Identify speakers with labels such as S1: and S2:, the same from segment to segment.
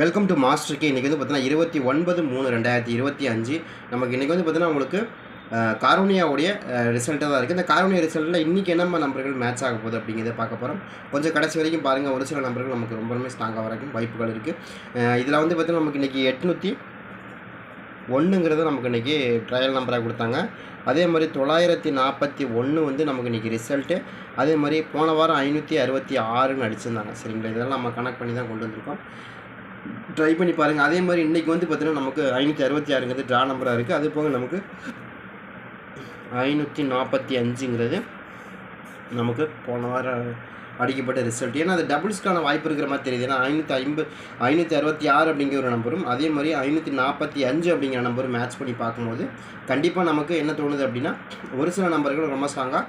S1: Welcome to master K இன்றைக்கி வந்து பார்த்தீங்கன்னா இருபத்தி ஒன்பது மூணு ரெண்டாயிரத்தி இருபத்தி அஞ்சு. நமக்கு இன்றைக்கி வந்து பார்த்தீங்கன்னா உங்களுக்கு காரோனியாவுடைய ரிசல்ட்டாக தான் இருக்குது இந்த காரோனியா ரிசல்ட்டில் இன்றைக்கி என்ன நம்பர்கள் மேட்ச் ஆக போகுது அப்படிங்கிறத பார்க்க போகிறோம் கொஞ்சம் கடைசி வரைக்கும் பாருங்கள் ஒரு சில நம்பர்கள் நமக்கு ரொம்ப ரொம்ப ஸ்ட்ராங்காக வரைக்கும் வாய்ப்புகள் இருக்குது இதில் வந்து பார்த்தீங்கன்னா நமக்கு இன்றைக்கி எட்நூற்றி ஒன்றுங்கிறது நமக்கு இன்றைக்கி ட்ரையல் நம்பராக கொடுத்தாங்க. அதே மாதிரி தொள்ளாயிரத்தி நாற்பத்தி ஒன்று வந்து நமக்கு இன்றைக்கி ரிசல்ட்டு அதே மாதிரி போன வாரம் ஐநூற்றி அறுபத்தி ஆறுன்னு அடிச்சிருந்தாங்க. சரிங்களா? இதெல்லாம் நம்ம கனெக்ட் பண்ணி தான் கொண்டு வந்திருக்கோம். ட்ரை பண்ணி பாருங்கள் அதே மாதிரி இன்றைக்கி வந்து பார்த்தீங்கன்னா நமக்கு ஐநூற்றி அறுபத்தி ஆறுங்கிறது ட்ரா நம்பராக இருக்குது அது போக நமக்கு ஐநூற்றி நாற்பத்தி அஞ்சுங்கிறது நமக்கு போன வாரம் அடிக்கப்பட்ட ரிசல்ட் ஏன்னா அது டபுள்ஸ்க்கான வாய்ப்பு இருக்கிற மாதிரி தெரியுது. ஏன்னா ஐநூற்றி ஐம்பது ஐநூற்றி அறுபத்தி ஆறு அப்படிங்கிற ஒரு நம்பரும் அதே மாதிரி ஐநூற்றி நாற்பத்தி அஞ்சு அப்படிங்கிற நம்பரும் மேட்ச் பண்ணி பார்க்கும்போது கண்டிப்பாக நமக்கு என்ன தோணுது அப்படின்னா ஒரு சில நம்பர்கள் ரொம்ப ஸ்ட்ராங்காக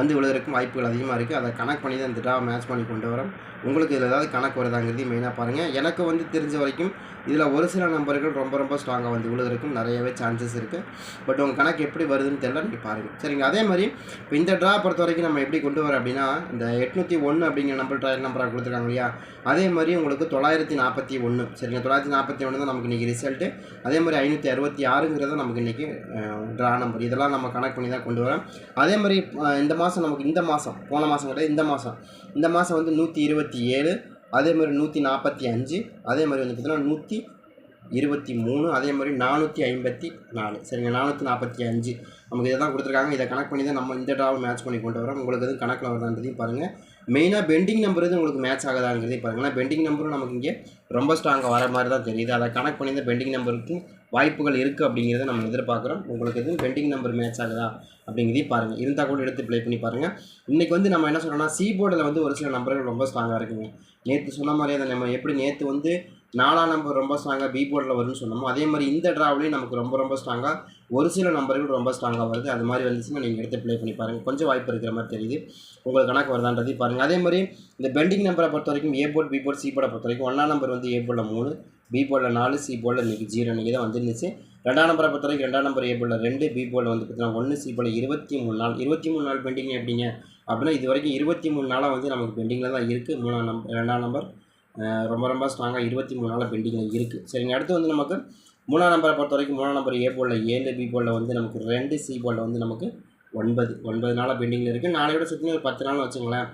S1: வந்து விழுவதற்கும் வாய்ப்புகள் அதிகமாக இருக்குது அதை கணக்கு பண்ணி தான் இந்த ட்ரா மேட்ச் பண்ணி கொண்டு வரோம். உங்களுக்கு இதில் ஏதாவது கணக்கு வருதாங்கிறது மெயினாக பாருங்கள் எனக்கு வந்து தெரிஞ்ச வரைக்கும் இதில் ஒரு சில நம்பர்கள் ரொம்ப ரொம்ப ஸ்ட்ராங்காக வந்து விழுகிறதுக்கும் நிறையவே சான்சஸ் இருக்குது பட் உங்கள் கணக்கு எப்படி வருதுன்னு தெரியல நீங்கள் பாருங்கள் சரிங்க அதே மாதிரி இப்போ இந்த ட்ரா பொறுத்த வரைக்கும் நம்ம எப்படி கொண்டு வரோம் அப்படின்னா இந்த எட்நூற்றி ஒன்று அப்படிங்கிற நம்பர் ட்ரையல் நம்பராக கொடுத்துருக்காங்க இல்லையா? அதே மாதிரி உங்களுக்கு தொள்ளாயிரத்தி நாற்பத்தி ஒன்று சரிங்க தொள்ளாயிரத்தி நாற்பத்தி ஒன்று தான் நமக்கு இன்றைக்கி ரிசல்ட்டு அதே மாதிரி ஐநூற்றி அறுபத்தி ஆறுங்கிறது நமக்கு இன்றைக்கி ட்ரா நம்பர் இதெல்லாம் நம்ம கணக்கு பண்ணி தான் கொண்டு வரோம். அதே மாதிரி இந்த மாதம் நமக்கு இந்த மாதம் போன மாதம் கிடையாது இந்த மாதம் இந்த மாதம் வந்து நூற்றி இருபத்தி ஏழு அதே மாதிரி நூற்றி நாற்பத்தி அஞ்சு அதே மாதிரி வந்து பார்த்திங்கன்னா நூற்றி இருபத்தி மூணு அதே மாதிரி நானூற்றி ஐம்பத்தி நாலு சரிங்க நானூற்றி நாற்பத்தி அஞ்சு நமக்கு இதை தான் கொடுத்துருக்காங்க. இதை கனெக்ட் பண்ணி தான் நம்ம இந்த ட்ராவை மேட்ச் பண்ணி கொண்டு வரோம். உங்களுக்கு எதுவும் கணக்கில் வருதான்றதையும் பாருங்கள் மெயினாக பெண்டிங் நம்பர் இது உங்களுக்கு மேட்ச் ஆகுதாங்கிறதையும் பாருங்கள் ஏன்னா பெண்டிங் நம்பரும் நமக்கு இங்கே ரொம்ப ஸ்ட்ராங்காக வர மாதிரி தான் தெரியுது. அதை கனெக்ட் பண்ணி இந்த பெண்டிங் நம்பருக்கு வாய்ப்புகள் இருக்குது அப்படிங்கிறத நம்ம எதிர்பார்க்குறோம். உங்களுக்கு எதுவும் பெண்டிங் நம்பர் மேட்ச் ஆகுதா அப்படிங்கிறதையும் பாருங்கள் இருந்தால் கூட எடுத்து ப்ளே பண்ணி பாருங்கள் இன்றைக்கி வந்து நம்ம என்ன சொல்கிறோம்னா சி போர்டில் வந்து ஒரு சில நம்பர்கள் ரொம்ப ஸ்ட்ராங்காக இருக்குங்க. நேற்று சொன்ன மாதிரியே அதை நம்ம எப்படி நேற்று வந்து நாலாம் நம்பர் ரொம்ப ஸ்ட்ராங்காக பி போர்டில் வரும்னு சொன்னோமோ அதே மாதிரி இந்த ட்ராவலையும் நமக்கு ரொம்ப ரொம்ப ஸ்ட்ராங்காக ஒரு சில நம்பர்கள் ரொம்ப ஸ்ட்ராங்காக வருது. அது மாதிரி வந்துச்சுன்னா நீங்கள் எடுத்து ப்ளே பண்ணி பாருங்கள் கொஞ்சம் வாய்ப்பு இருக்கிற மாதிரி தெரியுது. உங்களுக்கு கணக்கு வருதான்றதையும் பாருங்கள் அதே மாதிரி இந்த பெண்டிங் நம்பரை பொறுத்த வரைக்கும் A board B board C போர்டை பொறுத்த வரைக்கும் ஒன்றாம் நம்பர் வந்து ஏ போர்டில் மூணு பி போர்டில் நாலு சி போர்டில் இன்றைக்கி ஜீரோ இன்றைக்கி தான் வந்துருந்துச்சு. ரெண்டாம் நம்பரை பொறுத்த வரைக்கும் ரெண்டாம் நம்பர் ஏ போர்டில் ரெண்டு பி போர்டில் வந்து பார்த்தீங்கன்னா ஒன்று சி போர்டில் இருபத்தி மூணு நாள். இருபத்தி மூணு நாள் பெண்டிங் எப்படிங்க? அப்படின்னா இது வரைக்கும் இருபத்தி மூணு நாளாக வந்து நமக்கு பெண்டிங்கில் தான் இருக்குது மூணாம் நம்பர் ரெண்டாம் நம்பர் ரொம்ப ரொம்ப ஸ்ட்ராங்காக இருபத்தி மூணு நாளில் பெண்டிங்கில் இருக்குது சரிங்க அடுத்து வந்து நமக்கு மூணாம் நம்பரை பொறுத்த வரைக்கும் மூணாம் நம்பர் ஏ போலில் ஏழு பி போலில் வந்து நமக்கு ரெண்டு சி போலில் வந்து நமக்கு ஒன்பது. ஒன்பது நாளாக பெண்டிங்கில் இருக்குது நாளையோட சுற்றி ஒரு பத்து நாள் வச்சுங்களேன்.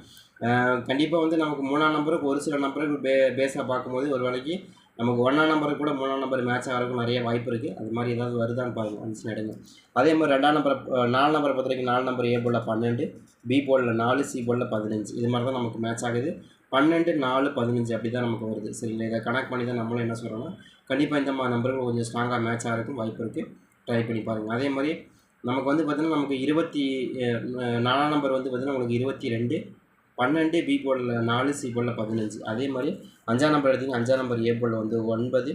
S1: கண்டிப்பாக வந்து நமக்கு மூணாம் நம்பருக்கு ஒரு சில நம்பருக்கு பே பேஸாக பார்க்கும்போது ஒரு வேளைக்கு நமக்கு ஒன்றாம் நம்பருக்கு கூட மூணாம் நம்பர் மேட்ச் ஆகிறதுக்கு நிறைய வாய்ப்பு இருக்குது அது மாதிரி ஏதாவது வருதான்னு பாருங்கள் வந்துச்சுன்னு எடுங்க. அதே மாதிரி ரெண்டாம் நம்பர் நாலு நம்பரை பொறுத்த வரைக்கும் நாலு நம்பர் ஏ போலில் பன்னெண்டு பி போலில் நாலு சி போலில் பதினஞ்சு. இது மாதிரி தான் நமக்கு மேட்ச் ஆகுது. பன்னெண்டு நாலு பதினஞ்சு அப்படி தான் நமக்கு வருது. சரிங்களா இதை கனெக்ட் பண்ணி தான் நம்மளும் என்ன சொல்கிறோம்னா கண்டிப்பாக இந்த மாதிரி நம்பர்கள் கொஞ்சம் ஸ்ட்ராங்காக மேட்ச் ஆகிறதுக்கும் வாய்ப்பு இருக்குது ட்ரை பண்ணி பாருங்கள் அதே மாதிரி நமக்கு வந்து பார்த்திங்கன்னா நமக்கு இருபத்தி நாலாம் நம்பர் வந்து பார்த்திங்கன்னா உங்களுக்கு இருபத்தி ரெண்டு பன்னெண்டு பி போர்டில் நாலு சி போர்டில் பதினஞ்சு. அதே மாதிரி அஞ்சாம் நம்பர் எடுத்திங்க அஞ்சாம் நம்பர் ஏ போர்டில் வந்து ஒன்பது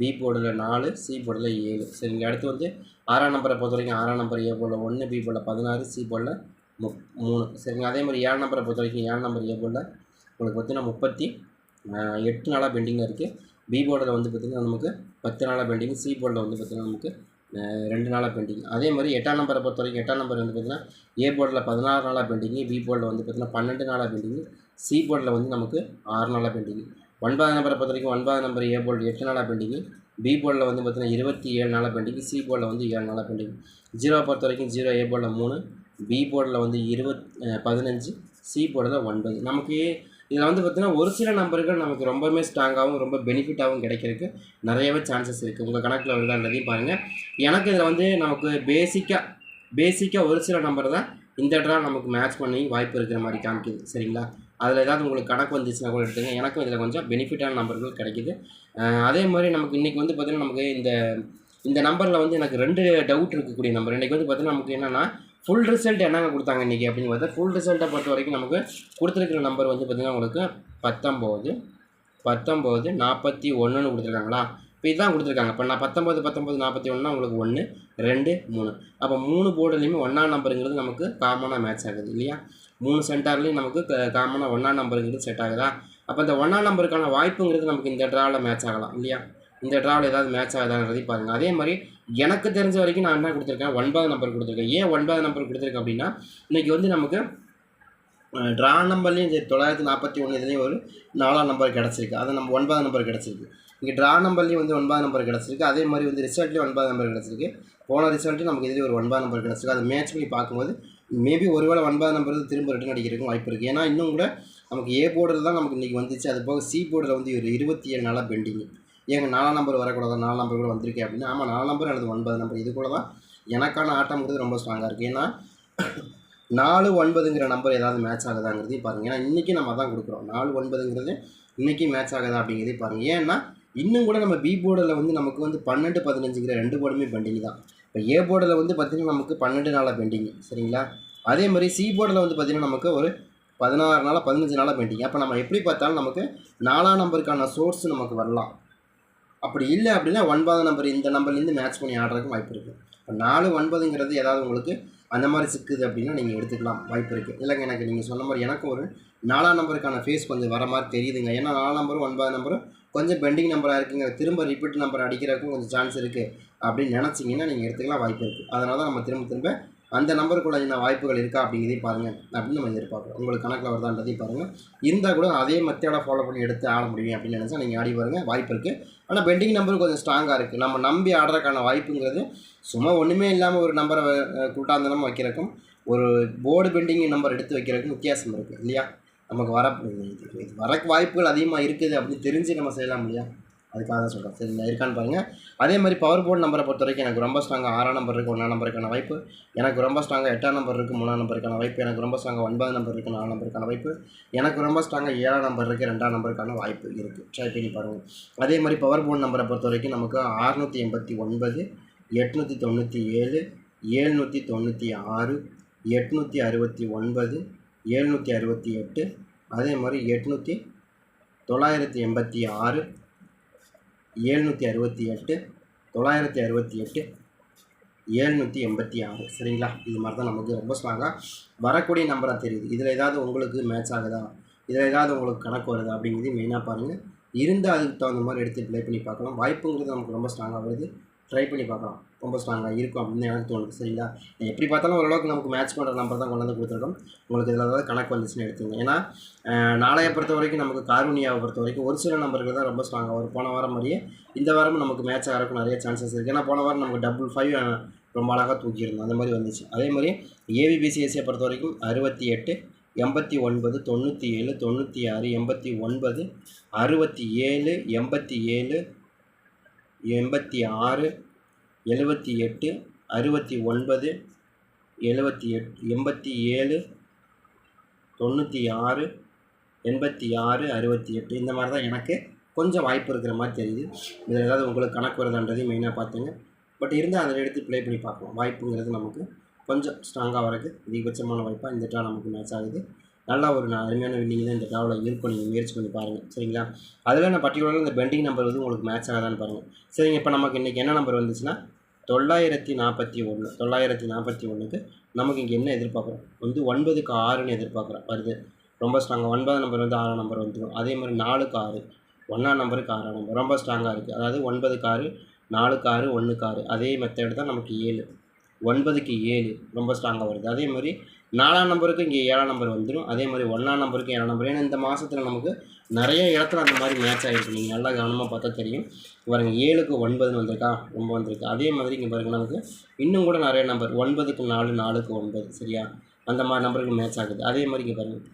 S1: பி போர்டில் நாலு சி போர்டில் ஏழு. சரிங்க அடுத்து வந்து ஆறாம் நம்பரை பொறுத்த வரைக்கும் ஆறாம் நம்பர் ஏ போர்டில் ஒன்று பி போர்டில் பதினாறு சி போர்டில் மு மூணு. சரிங்க அதே மாதிரி ஏழு நம்பரை பொறுத்த வரைக்கும் ஏழு நம்பர் ஏ போர்டில் உங்களுக்கு பார்த்திங்கன்னா முப்பத்தி எட்டு நாளாக பெண்டிங்காக இருக்குது பி போர்டில் வந்து பார்த்திங்கன்னா நமக்கு பத்து நாளாக பெண்டிங் சி போர்டில் வந்து பார்த்திங்கன்னா நமக்கு ரெண்டு நாளாக பெண்டிங் அதே மாதிரி எட்டாம் நம்பரை பொறுத்த வரைக்கும் எட்டாம் நம்பர் வந்து பார்த்திங்கன்னா ஏ போர்டில் பதினாறு நாளாக பெண்டிங்கு பி போர்டில் வந்து பார்த்திங்கன்னா பன்னெண்டு நாளாக பெண்டிங்கு சி போர்டில் வந்து நமக்கு ஆறு நாளாக பெண்டிங்கு ஒன்பதாம் நம்பரை பொறுத்த வரைக்கும் ஒன்பதாம் நம்பர் ஏ போர்டு எட்டு நாளாக பெண்டிங்கு பி போர்டில் வந்து பார்த்திங்கன்னா இருபத்தி ஏழு நாளாக பெண்டிங்கு சி போர்டில் வந்து ஏழு நாளாக பெண்டிங் ஜீரோ பொறுத்த வரைக்கும் ஜீரோ ஏ போர்டில் மூணு பி போர்டில் வந்து இருபத் பதினஞ்சு சி போர்டில் ஒன்பது நமக்கு இதில் வந்து பார்த்திங்கன்னா ஒரு சில நம்பர்கள் நமக்கு ரொம்பவுமே ஸ்ட்ராங்காகவும் ரொம்ப பெனிஃபிட்டாகவும் கிடைக்கிறதுக்கு நிறையவே சான்சஸ் இருக்குது உங்கள் கணக்கில் வருதான்றதையும் பாருங்கள் எனக்கு இதில் வந்து நமக்கு பேசிக்காக பேசிக்காக ஒரு சில நம்பர் தான் இந்த ட்ரா நமக்கு மேட்ச் பண்ணி வாய்ப்பு இருக்கிற மாதிரி காமிக்குது. சரிங்களா? அதில் ஏதாவது உங்களுக்கு கணக்கு வந்துச்சுன்னா கூட எடுத்துங்க எனக்கும் இதில் கொஞ்சம் பெனிஃபிட்டான நம்பர்கள் கிடைக்குது. அதே மாதிரி நமக்கு இன்றைக்கி வந்து பார்த்திங்கன்னா நமக்கு இந்த இந்த நம்பரில் வந்து எனக்கு ரெண்டு டவுட் இருக்கக்கூடிய நம்பர் இன்றைக்கி வந்து பார்த்திங்கன்னா நமக்கு என்னென்னா ஃபுல் ரிசல்ட் என்னங்க கொடுத்தாங்க இன்றைக்கி அப்படின்னு பார்த்தா ஃபுல் ரிசல்ட்டை பொறுத்த வரைக்கும் நமக்கு கொடுத்துருக்கிற நம்பர் வந்து பார்த்திங்கன்னா உங்களுக்கு பத்தொம்போது பத்தொம்போது நாற்பத்தி ஒன்றுன்னு கொடுத்துருக்காங்களா? இப்போ இதுதான் கொடுத்துருக்காங்க. இப்போ நான் பத்தொம்போது பத்தொம்போது நாற்பத்தி ஒன்றுனா உங்களுக்கு ஒன்று ரெண்டு மூணு. அப்போ மூணு போர்டுலேயுமே ஒன்றாம் நம்பருங்கிறது நமக்கு காமனாக மேட்ச் ஆகுது இல்லையா? மூணு சென்டர்லேயும் நமக்கு காமனாக ஒன்றாம் நம்பருங்கிறது செட் ஆகுதா? அப்போ இந்த ஒன்றாம் நம்பருக்கான வாய்ப்புங்கிறது நமக்கு இந்த ட்ராவில் மேட்ச் ஆகலாம் இல்லையா? இந்த ட்ராவில் ஏதாவது மேட்ச் ஆகுதான்றதையும் பாருங்கள் அதே மாதிரி எனக்கு தெரிஞ்ச வரைக்கும் நான் என்ன கொடுத்துருக்கேன்? ஒன்பது நம்பர் கொடுத்துருக்கேன். ஏன் ஒன்பது நம்பர் கொடுத்துருக்கேன் அப்படின்னா இன்றைக்கி வந்து நமக்கு ட்ரா நம்பர்லேயும் சரி தொள்ளாயிரத்தி நாற்பத்தி ஒன்று இதுலேயும் ஒரு நாலாம் நம்பர் கிடச்சிருக்கு. அது நம்ம ஒன்பதாம் நம்பர் கிடச்சிருக்கு. இங்கே ட்ரா நம்பர்லேயும் வந்து ஒன்பதாம் நம்பர் கிடச்சிருக்கு. அதே மாதிரி வந்து ரிசல்ட்லேயும் ஒன்பதாம் நம்பர் கிடச்சிருக்கு. போன ரிசல்ட்டு நமக்கு இதுலேயும் ஒரு ஒன்பதாம் நம்பர் கிடச்சிருக்கு. அது மேட்ச் பண்ணி பார்க்கும்போது மேபி ஒருவேளை ஒன்பதாம் நம்பர் வந்து திரும்ப ரிட்டன் அடிக்கிறதுக்கும் வாய்ப்பு இருக்குது ஏன்னா இன்னும் கூட நமக்கு ஏ போர்டில் தான் நமக்கு இன்றைக்கி வந்துச்சு. அது போக சி போர்டில் வந்து ஒரு இருபத்தி ஏழு நாளாக பெண்டிங் ஏங்க நாலாம் நம்பர் வரக்கூடாது? நாலாம் நம்பர் கூட வந்திருக்கேன் அப்படின்னா ஆமாம் நாலாம் நம்பர் அல்லது ஒன்பது நம்பர். இது கூட தான் எனக்கான ஆட்டம்ங்கிறது ரொம்ப ஸ்ட்ராங்காக இருக்குது ஏன்னா நாலு ஒன்பதுங்கிற நம்பர் ஏதாவது மேட்ச் ஆகுதாங்கிறதையும் பாருங்கள் ஏன்னா இன்றைக்கி நம்ம தான் கொடுக்குறோம். நாலு ஒன்பதுங்கிறது இன்றைக்கி மேட்ச் ஆகுதா அப்படிங்கிறதையும் பாருங்கள் ஏன்னா இன்னும் கூட நம்ம பி போர்டில் வந்து நமக்கு வந்து பன்னெண்டு பதினஞ்சுங்கிற ரெண்டு போர்டுமே பெண்டிங் தான். இப்போ ஏ போர்டில் வந்து பார்த்திங்கன்னா நமக்கு பன்னெண்டு நாளாக பெண்டிங் சரிங்களா? அதே மாதிரி சி போர்டில் வந்து பார்த்திங்கன்னா நமக்கு ஒரு பதினாறு நாளாக பதினஞ்சு நாளாக பெண்டிங் அப்போ நம்ம எப்படி பார்த்தாலும் நமக்கு நாலாம் நம்பருக்கான சோர்ஸ் நமக்கு வரலாம். அப்படி இல்லை அப்படின்னா ஒன்பதாம் நம்பர் இந்த நம்பர்லேருந்து மேட்ச் பண்ணி ஆடுறதுக்கு வாய்ப்பு இருக்குது இப்போ நாலு ஒன்பதுங்கிறது ஏதாவது உங்களுக்கு அந்த மாதிரி சிக்குது அப்படின்னா நீங்கள் எடுத்துக்கலாம் வாய்ப்பு இருக்குது இல்லைங்க எனக்கு நீங்கள் சொன்ன மாதிரி எனக்கு ஒரு நாலாம் நம்பருக்கான ஃபேஸ் கொஞ்சம் வர மாதிரி தெரியுதுங்க. ஏன்னா நாலாம் நம்பரும் ஒன்பதாம் நம்பரும் கொஞ்சம் பெண்டிங் நம்பராக இருக்குங்க. திரும்ப ரிப்பீட் நம்பர் அடிக்கிறதுக்கும் கொஞ்சம் சான்ஸ் இருக்குது அப்படின்னு நினச்சிங்கன்னா நீங்கள் எடுத்துக்கலாம் வாய்ப்பு இருக்குது அதனால தான் நம்ம திரும்ப திரும்ப அந்த நம்பருக்குள்ள என்ன வாய்ப்புகள் இருக்கா அப்படிங்கிறதையும் பாருங்கள் அப்படின்னு நம்ம எதிர்பார்க்குறோம். உங்களுக்கு கணக்கில் வருதான்றதையும் பாருங்கள் இருந்தால் கூட அதே மெத்தடை ஃபாலோ பண்ணி எடுத்து ஆட முடியும் அப்படின்னு நினச்சா நீங்கள் ஆடி பாருங்க. வாய்ப்பு இருக்குது ஆனால் பெண்டிங் நம்பர் கொஞ்சம் ஸ்ட்ராங்காக இருக்குது நம்ம நம்பி ஆடுறதுக்கான வாய்ப்புங்கிறது சும்மா ஒன்றுமே இல்லாமல் ஒரு நம்பரை கூட்டாந்தனம் வைக்கிறக்கும் ஒரு போர்டு பெண்டிங் நம்பர் எடுத்து வைக்கிறதுக்கும் வித்தியாசம் இருக்குது இல்லையா? நமக்கு வர இது வரக்கு வாய்ப்புகள் அதிகமாக இருக்குது அப்படின்னு தெரிஞ்சு நம்ம செய்யலாம் இல்லையா? அதுக்காக தான் சொல்கிறேன் சரி இருக்கான்னு பாருங்கள் அதே மாதிரி பவர் போர்டு நம்பரை பொறுத்த வரைக்கும் எனக்கு ரொம்ப ஸ்ட்ராங்காக ஆறாம் நம்பர் இருக்குது ஒன்றாம் நம்பருக்கான வாய்ப்பு. எனக்கு ரொம்ப ஸ்ட்ராங்காக எட்டாம் நம்பர் இருக்குது மூணாம் நம்பருக்கான வாய்ப்பு. எனக்கு ரொம்ப ஸ்ட்ராங்காக ஒன்பது நம்பர் இருக்குது நாலாம் நம்பருக்கான வாய்ப்பு. எனக்கு ரொம்ப ஸ்ட்ராங்காக ஏழாம் நம்பர் இருக்குது ரெண்டாம் நம்பருக்கான வாய்ப்பு இருக்குது ட்ரை பண்ணி பாருங்கள் அதே மாதிரி பவர் போர்டு நம்பரை பொறுத்த வரைக்கும் நமக்கு ஆறுநூற்றி எண்பத்தி ஒன்பது எட்நூற்றி தொண்ணூற்றி ஏழு ஏழ்நூற்றி தொண்ணூற்றி ஆறு எட்நூற்றி அறுபத்தி ஒன்பது ஏழ்நூற்றி அறுபத்தி எட்டு அதே மாதிரி எட்நூற்றி தொள்ளாயிரத்தி எண்பத்தி ஆறு ஏழ்நூற்றி அறுபத்தி எட்டு தொள்ளாயிரத்தி அறுபத்தி எட்டு ஏழ்நூற்றி எண்பத்தி ஆறு. சரிங்களா? இது மாதிரி தான் நமக்கு ரொம்ப ஸ்ட்ராங்காக வரக்கூடிய நம்பராக தெரியுது. இதில் ஏதாவது உங்களுக்கு மேட்ச் ஆகுதா? இதில் ஏதாவது உங்களுக்கு கணக்கு வருதா? அப்படிங்கிறது மெயினாக பாருங்கள் இருந்தால் அதுக்கு தகுந்த மாதிரி எடுத்து ப்ளே பண்ணி பார்க்கலாம். வாய்ப்புங்கிறது நமக்கு ரொம்ப ஸ்ட்ராங்காக வருது. ட்ரை பண்ணி பார்க்கலாம். ரொம்ப ஸ்ட்ராங்காக இருக்கும் அப்படின்னு எனக்கு தோணுது. சரிங்களா? எப்படி பார்த்தாலும் ஓரளவுக்கு நமக்கு மேட்ச் பண்ணுற நம்பர் தான் கொண்டு வந்து கொடுத்துருக்கோம். உங்களுக்கு இதில் ஏதாவது கணக்கு வந்துச்சுன்னு எடுத்துங்க ஏன்னா நாளைய பொறுத்த வரைக்கும் நமக்கு கார்முனியாவை பொறுத்த வரைக்கும் ஒரு சில நம்பர்கள் தான் ரொம்ப ஸ்ட்ராங்காக வரும். போன வாரம் மாதிரியே இந்த வாரம் நமக்கு மேட்ச் ஆகிறதுக்கு நிறைய சான்சஸ் இருக்குது ஏன்னா போன வாரம் நமக்கு டபுள் ஃபைவ் ரொம்ப அழகாக தூக்கியிருந்தோம். அந்த மாதிரி வந்துச்சு. அதே மாதிரி ஏவிபிசிஎஸ்சியை பொறுத்த வரைக்கும் அறுபத்தி எட்டு எண்பத்தி ஒன்பது தொண்ணூற்றி ஏழு தொண்ணூற்றி ஆறு எண்பத்தி ஒன்பது அறுபத்தி ஏழு எண்பத்தி ஏழு எண்பத்தி ஆறு எழுபத்தி எட்டு அறுபத்தி ஒன்பது எழுபத்தி எட் எண்பத்தி ஏழு தொண்ணூற்றி ஆறு எண்பத்தி ஆறு அறுபத்தி எட்டு இந்த மாதிரி தான் எனக்கு கொஞ்சம் வாய்ப்பு இருக்கிற மாதிரி தெரியுது. இதில் ஏதாவது உங்களுக்கு கணக்கு வருதான்றதையும் மெயினாக பார்த்துங்க. பட் இருந்தால் அதில் எடுத்து ப்ளே பண்ணி பார்க்கலாம். வாய்ப்புங்கிறது நமக்கு கொஞ்சம் ஸ்ட்ராங்காக வரது அதிகபட்சமான வாய்ப்பாக இந்த ட்ரா நமக்கு மேட்ச் ஆகுது. நல்லா ஒரு நான் அருமையான வின்னிங் தான் இந்த டிராவில் இருக்கும் நீங்கள் முயற்சி பண்ணி பாருங்கள் சரிங்களா? அதில் நான் பர்டிகுலராக இந்த பெண்டிங் நம்பர் வந்து உங்களுக்கு மேட்ச் ஆகாதான்னு பாருங்கள் சரிங்க இப்போ நமக்கு இன்றைக்கி என்ன நம்பர் வந்துச்சுன்னா தொள்ளாயிரத்தி நாற்பத்தி ஒன்று தொள்ளாயிரத்தி நாற்பத்தி ஒன்றுக்கு நமக்கு இங்கே என்ன எதிர்பார்க்குறோம்? வந்து ஒன்பதுக்கு ஆறுன்னு எதிர்பார்க்குறோம். வருது. ரொம்ப ஸ்ட்ராங்காக ஒன்பது நம்பர் வந்து ஆறாம் நம்பர் வந்துடும் அதே மாதிரி நாலுக்கு ஆறு ஒன்றாம் நம்பருக்கு ஆறாம் நம்பர் ரொம்ப ஸ்ட்ராங்காக இருக்குது அதாவது ஒன்பதுக்கு ஆறு நாலுக்கு ஆறு ஒன்றுக்கு ஆறு. அதே மெத்தட் தான் நமக்கு ஏழு. ஒன்பதுக்கு ஏழு ரொம்ப ஸ்ட்ராங்காக வருது. அதே மாதிரி நாலாம் நம்பருக்கு இங்கே ஏழாம் நம்பர் வந்துடும் அதே மாதிரி ஒன்றாம் நம்பருக்கு ஏழாம் நம்பர் ஏன்னா இந்த மாதத்தில் நமக்கு நிறைய இடத்துல அந்த மாதிரி மேட்ச் ஆகிருக்கு நீங்கள் நல்லா கவனமாக பார்த்தா தெரியும். பாருங்க ஏழுக்கு ஒன்பதுன்னு வந்திருக்கா? ரொம்ப வந்திருக்கு. அதே மாதிரி இங்கே பாருங்கள் நமக்கு இன்னும் கூட நிறைய நம்பர் ஒன்பதுக்கு நாலு நாலுக்கு ஒன்பது. சரியா? அந்த மாதிரி நம்பருக்கு மேட்ச் ஆகுது. அதே மாதிரி இங்கே பாருங்கள்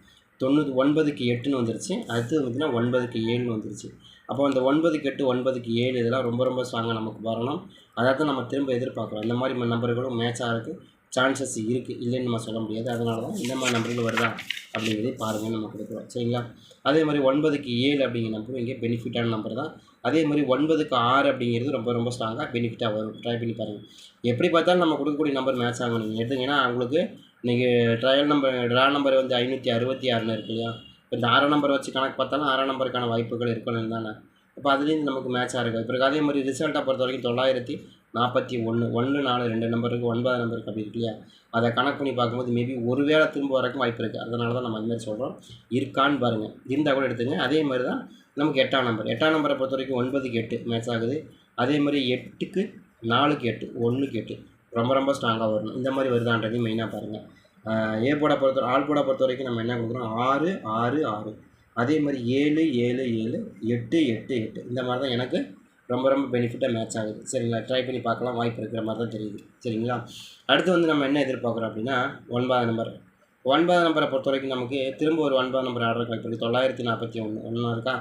S1: தொண்ணூறு ஒன்பதுக்கு எட்டுன்னு வந்துருச்சு. அடுத்தது பார்த்தீங்கன்னா ஒன்பதுக்கு ஏழுன்னு வந்துருச்சு. அப்போ அந்த ஒன்பதுக்கு எட்டு ஒன்பதுக்கு ஏழு இதெல்லாம் ரொம்ப ரொம்ப ஸ்ட்ராங்காக நமக்கு வரணும். அதை தான் நம்ம திரும்ப எதிர்பார்க்குறோம். இந்த மாதிரி நம்பர்களும் மேட்ச் இருக்குது சான்சஸ் இருக்குது இல்லைன்னு நம்ம சொல்ல முடியாது. அதனால தான் இந்த மாதிரி நம்பர்கள் வருதா அப்படிங்கிறதே பாருங்கள் நம்ம கொடுக்குறோம். சரிங்களா? அதே மாதிரி ஒன்பதுக்கு ஏழு அப்படிங்கிற நம்பரும் இங்கே பெனிஃபிட்டான நம்பர் தான். அதே மாதிரி ஒன்பதுக்கு ஆறு அப்படிங்கிறது ரொம்ப ரொம்ப ஸ்ட்ராங்காக பெனிஃபிட்டாக வரும். ட்ரை பண்ணி பாருங்கள் எப்படி பார்த்தாலும் நம்ம கொடுக்கக்கூடிய நம்பர் மேட்ச் ஆகணும் நீங்கள் எடுத்தீங்கன்னா அவங்களுக்கு இன்றைக்கி ட்ரையல் நம்பர் ட்ரா நம்பர் வந்து ஐநூற்றி அறுபத்தி ஆறுன்னு இருக்கு இல்லையா? இப்போ இந்த ஆறாம் நம்பர் வச்சு கணக்கு பார்த்தாலும் ஆறாம் நம்பருக்கான வாய்ப்புகள் இருக்கணும் தானே? இப்போ அதுலேயும் நமக்கு மேட்சாக இருக்குது. இப்போ அதே மாதிரி ரிசல்ட்டை பொறுத்த வரைக்கும் தொள்ளாயிரத்தி நாற்பத்தி ஒன்று ஒன்று நாலு ரெண்டு நம்பருக்கு ஒன்பது நம்பருக்கு அப்படி இருக்கு இல்லையா? அதை கணக்கு பண்ணி பார்க்கும்போது மேபி ஒரு வேளை திரும்ப வரைக்கும் வாய்ப்பு இருக்குது அதனால தான் நம்ம அதுமாதிரி சொல்கிறோம் இருக்கான்னு பாருங்கள் இருந்தால் கூட எடுத்துங்க அதே மாதிரி தான் நமக்கு எட்டாம் நம்பர் எட்டாம் நம்பரை பொறுத்த வரைக்கும் ஒன்பதுக்கு எட்டு மேட்ச் ஆகுது. அதே மாதிரி எட்டுக்கு நாலுக்கு எட்டு ஒன்றுக்கு எட்டு. ரொம்ப ரொம்ப ஸ்ட்ராங்காக வரணும். இந்த மாதிரி வருதான்றதையும் மெயினாக பாருங்கள் ஏ போட பொறுத்த ஆள் போட பொறுத்த வரைக்கும் நம்ம என்ன கொடுக்குறோம்? ஆறு ஆறு ஆறு. அதே மாதிரி ஏழு ஏழு ஏழு எட்டு எட்டு எட்டு. இந்த மாதிரி தான் எனக்கு ரொம்ப ரொம்ப பெனிஃபிட்டாக மேட்ச் ஆகுது. சரிங்களா? ட்ரை பண்ணி பார்க்கலாம். வாய்ப்பு இருக்கிற மாதிரி தான் தெரியுது. சரிங்களா? அடுத்து வந்து நம்ம என்ன எதிர்பார்க்குறோம் அப்படின்னா ஒன்பதாம் நம்பர் ஒன்பதாம் நம்பரை பொறுத்த வரைக்கும் நமக்கு திரும்ப ஒரு ஒன்பது நம்பர் ஆர்டர் கலெக்ட் பண்ணி தொள்ளாயிரத்தி நாற்பத்தி ஒன்று ஒன்றா இருக்கா?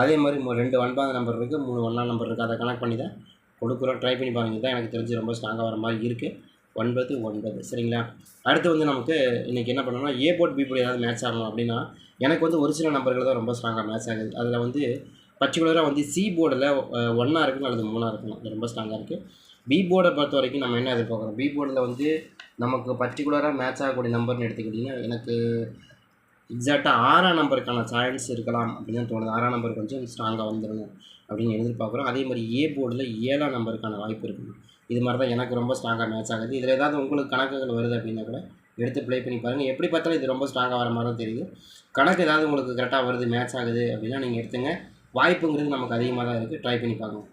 S1: அதே மாதிரி ரெண்டு ஒன்பது நம்பர் இருக்குது மூணு ஒன்றாம் நம்பர் இருக்குது அதை கனெக்ட் பண்ணி தான் கொடுக்குறோம். ட்ரை பண்ணி பாருங்க. தான் எனக்கு தெரிஞ்சு ரொம்ப ஸ்ட்ராங்காக வர மாதிரி இருக்குது ஒன்பது ஒன்பது. சரிங்களா? அடுத்து வந்து நமக்கு இன்றைக்கி என்ன பண்ணணும்னா ஏ போர்ட் பி போர்ட் ஏதாவது மேட்ச் ஆகணும் அப்படின்னா எனக்கு வந்து ஒரு சில நம்பர்கள் தான் ரொம்ப ஸ்ட்ராங்காக மேட்ச் ஆகுது. அதில் வந்து பர்டிகுலராக வந்து சி போர்டில் ஒன்னாக இருக்கணும் அல்லது மூணாக இருக்கணும். அது ரொம்ப ஸ்ட்ராங்காக இருக்குது பி போர்டை பொறுத்த வரைக்கும் நம்ம என்ன எதிர்பார்க்குறோம்? பி போர்டில் வந்து நமக்கு பர்டிகுலராக மேட்ச் ஆகக்கூடிய நம்பர்னு எடுத்துக்கிட்டிங்கன்னா எனக்கு எக்ஸாக்டாக ஆறாம் நம்பருக்கான சான்ஸ் இருக்கலாம் அப்படின்னு தான் தோணுது. ஆறாம் நம்பர் கொஞ்சம் ஸ்ட்ராங்காக வந்துடணும் அப்படின்னு எதிர்பார்க்குறோம். அதே மாதிரி ஏ போர்டில் ஏழாம் நம்பருக்கான வாய்ப்பு இருக்குது இது மாதிரி தான் எனக்கு ரொம்ப ஸ்ட்ராங்காக மேட்ச் ஆகுது. இதில் ஏதாவது உங்களுக்கு கணக்குகள் வருது அப்படின்னா கூட எடுத்து ப்ளே பண்ணி பாருங்கள் எப்படி பார்த்தாலும் இது ரொம்ப ஸ்ட்ராங்காக வர மாதிரி தான் தெரியுது. கணக்கு ஏதாவது உங்களுக்கு கரெக்டாக வருது மேட்ச் ஆகுது அப்படின்னா நீங்கள் எடுத்துங்க. வாய்ப்புங்கிறது நமக்கு அதிகமாக தான் இருக்குது ட்ரை பண்ணி பார்க்கணும்